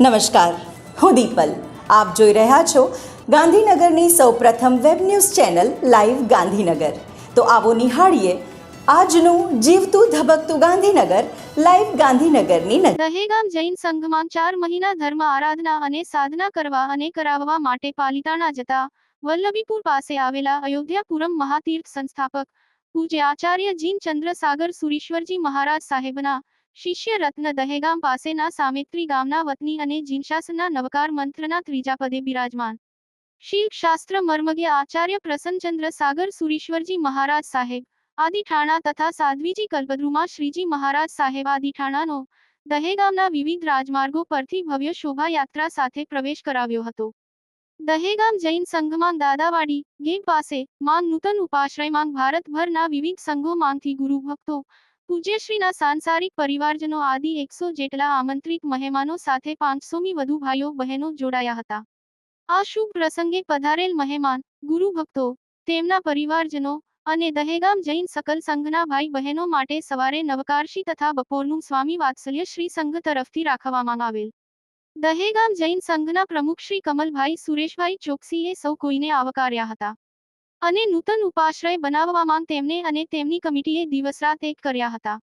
નમસ્કાર. હું દીપલ. આપ જોઈ રહ્યા છો ગાંધીનગરની સૌપ્રથમ web news channel live Gandhinagar. તો આવો નિહાળીએ આજનું જીવતું ધબકતું ગાંધીનગર લાઈવ ગાંધીનગરની દહેગામ જૈન સંઘમાં ચાર મહિના ધર્મ આરાધના અને સાધના કરવા અને કરાવવા માટે પાલિતાણા જતા વલ્લભીપુર પાસે આવેલા અયોધ્યાપુરમ મહાતીર્થ સંસ્થાપક પૂજ્ય આચાર્ય જીન ચંદ્રસાગર સુરીશ્વરજી મહારાજ સાહેબના શિષ્ય રત્ન દહેગામ પાસેના સામેત્રી ગામના વતની અને જીનશાસનના નવકાર મંત્રના ત્રીજા પદે બિરાજમાન. શિલ્પ શાસ્ત્ર મર્મજ્ઞ આચાર્ય પ્રસન્નચંદ્ર સાગર સુરીશ્વરજી મહારાજ સાહેબ આદિ ઠાણા તથા સાધ્વીજી કલ્પદ્રુમાં શ્રીજી મહારાજ સાહેબ આદિ ઠાણાનો દહેગામના વિવિધ રાજમાર્ગો પરથી ભવ્ય શોભાયાત્રા સાથે પ્રવેશ કરાવ્યો હતો. દહેગામ જૈન સંઘમાં દાદાવાડી ગેટ પાસે માંગ નૂતન ઉપાશ્રય માંગ ભારતભરના વિવિધ સંઘો માંગથી ગુરુ ભક્તો પૂજ્યશ્રીના સાંસારિક પરિવારજનો આદિ એકસો જેટલા આમંત્રિત મહેમાનો સાથે પાંચસોમી વધુ ભાઈઓ બહેનો જોડાયા હતા. આ શુભ પ્રસંગે પધારેલ મહેમાન, ગુરુ ભક્તો, તેમના પરિવારજનો અને દહેગામ જૈન સકલ સંઘના ભાઈ બહેનો માટે સવારે નવકારશી તથા બપોરનું સ્વામી વાત્સલ્ય શ્રી સંઘ તરફથી રાખવામાં આવેલ. દહેગામ જૈન સંઘના પ્રમુખ શ્રી કમલભાઈ સુરેશભાઈ ચોકસીએ સૌ કોઈને આવકાર્યા હતા. અને નૂતન ઉપાશ્રય બનાવવામાં તેમને અને તેમની કમિટીએ દિવસરાત એક કર્યા હતા.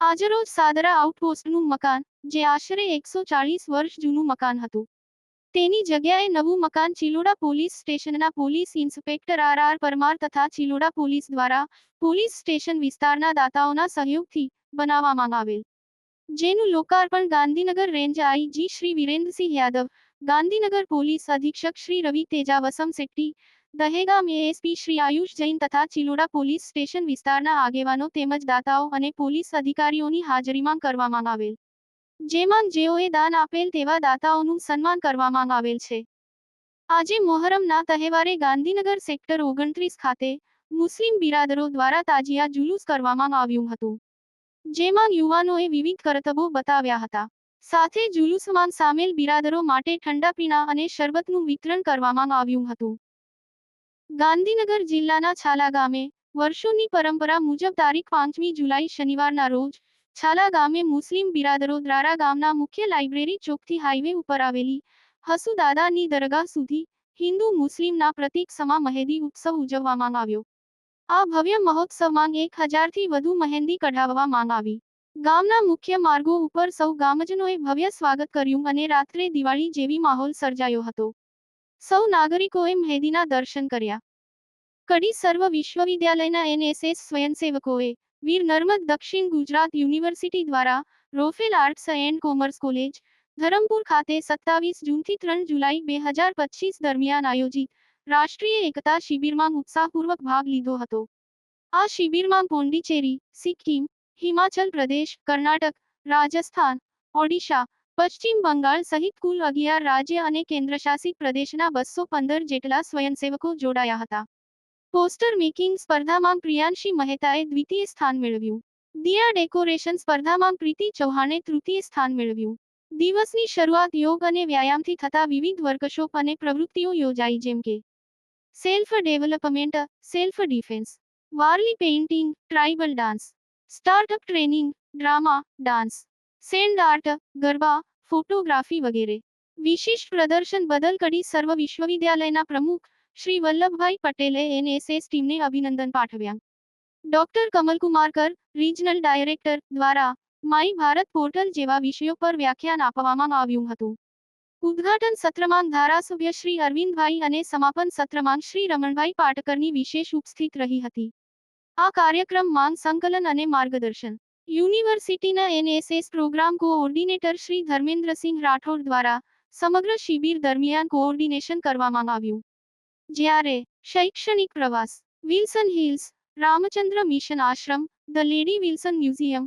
આજરોજ સાદરા આઉટપોસ્ટનું મકાન, જે આશરે એકસો ચાળીસ વર્ષ જૂનું મકાન હતું. તેની જગ્યાએ નવું મકાન ચિલોડા પોલીસ સ્ટેશનના police inspector R R Parmar તથા ચિલોડા પોલીસ દ્વારા પોલીસ સ્ટેશન વિસ્તારના દાતાઓના સહયોગથી બનાવવામાં આવેલ. જેનું લોકાર્પણ Gandhinagar range IG Shri Virendrasinh Yadav, Gandhinagar police અધિક્ષક શ્રી રવિ તેજા વસમ શેટ્ટી દહેગામ એએસપી શ્રી આયુષ જૈન તથા ચિલોડા પોલીસ સ્ટેશન વિસ્તારના આગેવાનો તેમજ દાતાઓ અને પોલીસ અધિકારીઓની હાજરીમાં કરવામાં આવેલ. જેમાં જેઓએ દાન આપેલ તેવા દાતાઓનું સન્માન કરવામાં આવેલ છે. આજે મોહરમના તહેવારે ગાંધીનગર સેક્ટર ઓગણત્રીસ ખાતે મુસ્લિમ બિરાદરો દ્વારા તાજિયા જુલુસ કરવામાં આવ્યું હતું. જેમાં યુવાનોએ વિવિધ કરતબો બતાવ્યા હતા. સાથે જુલુસમાં સામેલ બિરાદરો માટે ઠંડા પીણા અને શરબતનું વિતરણ કરવામાં આવ્યું હતું. ગાંધીનગર જિલ્લાના છાલા ગામે વર્ષોની પરંપરા મુજબ તારીખ પાંચમી જુલાઈ શનિવારના રોજ છાલા ગામે મુસ્લિમ બિરાદરો દ્વારા ગામના મુખ્ય લાઇબ્રેરી ચોકથી હાઈવે ઉપર આવેલી હસુદાદાની દરગાહ સુધી હિન્દુ મુસ્લિમના પ્રતીક સમા મહેદી ઉત્સવ ઉજવવામાં આવ્યો. આ ભવ્ય મહોત્સવમાં એક હજારથી વધુ મહેંદી કઢાવવામાં આવી. ગામના મુખ્ય માર્ગો ઉપર સૌ ગામજનોએ ભવ્ય સ્વાગત કર્યું અને રાત્રે દિવાળી જેવી માહોલ સર્જાયો હતો. સૌ નાગરિકોએ મહેદીના દર્શન કર્યા. કડી સર્વ વિશ્વવિદ્યાલયના એનએસએસ સ્વયંસેવકોએ, વીર નર્મદ દક્ષિણ ગુજરાત યુનિવર્સિટી દ્વારા, Rofel arts and commerce college, Dharampur ખાતે સત્તાવીસ જૂનથી ત્રણ જુલાઈ બે હજાર પચીસ દરમિયાન આયોજિત, રાષ્ટ્રીય એકતા શિબિરમાં ઉત્સાહપૂર્વક ભાગ લીધો હતો. આ શિબિરમાં પોંડિચેરી, સિક્કિમ, હિમાચલ પ્રદેશ, કર્ણાટક, રાજસ્થાન, ઓડિશા પશ્ચિમ બંગાળ સહિત કુલ અગિયાર રાજ્ય અને કેન્દ્રશાસિત પ્રદેશના બસો પંદર જેટલા સ્વયંસેવકો જોડાયા હતા. પોસ્ટર મેકિંગ સ્પર્ધામાં પ્રિયાંશી મહેતાએ દ્વિતીય સ્થાન મેળવ્યું. દિયા ડેકોરેશન સ્પર્ધામાં પ્રીતિ ચૌહાણે તૃતીય સ્થાન મેળવ્યું. દિવસની શરૂઆત યોગ અને વ્યાયામથી થતા વિવિધ વર્કશોપ અને પ્રવૃત્તિઓ યોજાઈ જેમ કે self development, self defence, Warli painting, tribal dance, startup training, drama, dance, sand art, garba photography વગેરે. વિશિષ્ટ પ્રદર્શન બદલ કડી સર્વ વિશ્વવિદ્યાલયના પ્રમુખ શ્રી વલ્લભભાઈ પટેલે એનએસએસ ટીમને અભિનંદન પાઠવ્યા. ડોક્ટર કમલકુમારકર, રિજનલ ડાયરેક્ટર દ્વારા માય ભારત પોર્ટલ જેવા વિષયો પર વ્યાખ્યાન આપવામાં આવ્યું હતું. ઉદ્ઘાટન સત્રમાં ધારાસભ્ય શ્રી અરવિંદભાઈ અને સમાપન સત્રમાં શ્રી રમણભાઈ પાટકરની વિશેષ ઉપસ્થિત રહી હતી. આ કાર્યક્રમ માંગ સંકલન અને માર્ગદર્શન યુનિવર્સિટીના NSS programme coordinator Shri Dharmendrasinh Rathod દ્વારા સમગ્ર શિબિર દરમિયાન કોઓર્ડિનેશન કરવામાં આવ્યું. જ્યારે શૈક્ષણિક પ્રવાસ, Wilson hills, Ramchandra mission Ashram, the lady Wilson museum